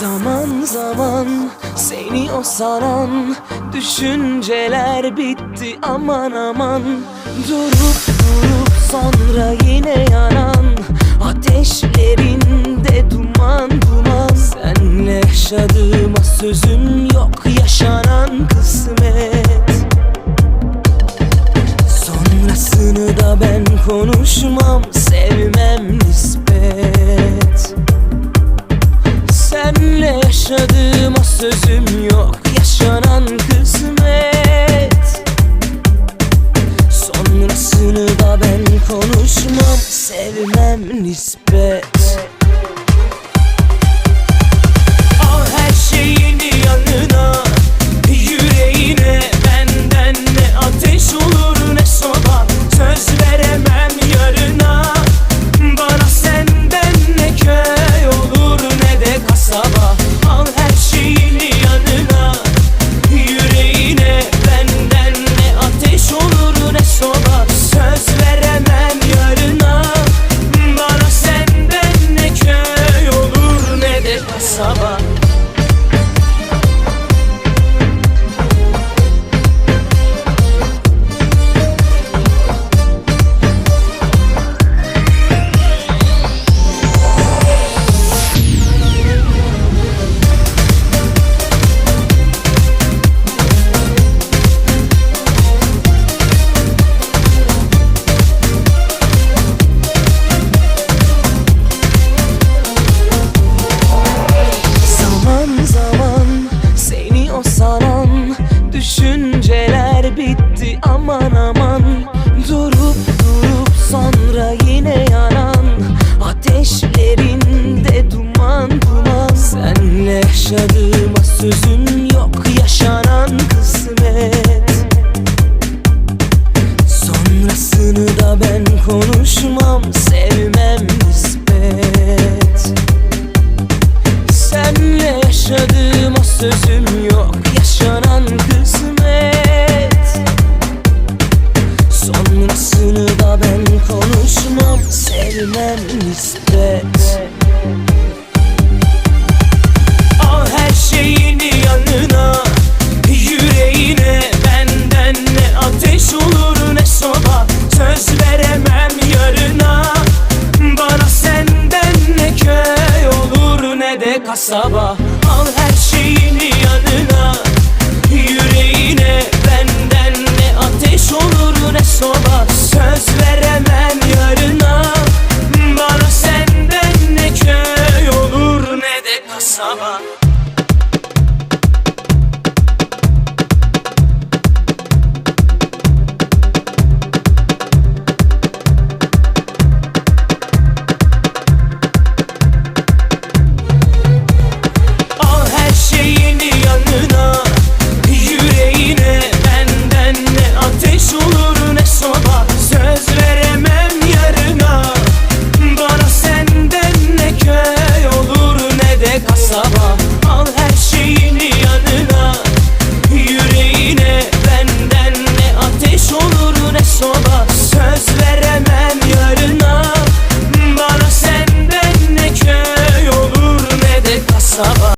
Zaman zaman seni o saran Düşünceler bitti aman aman. Durup durup sonra yine yanan Ateşlerinde duman duman. Senle yaşadığıma sözüm yok Yaşanan kısmet. Sonrasını da ben konuşmam Sevmem nispet. Yaşadığıma sözüm yok. Yaşanan kısmet. Sonrasını da ben konuşmam. Sevmem nispet ne Sevmem nispet Al her şeyini yanına Yüreğine. Benden ne ateş olur ne soba. Söz veremem yarına. Bana senden ne köy olur ne de kasaba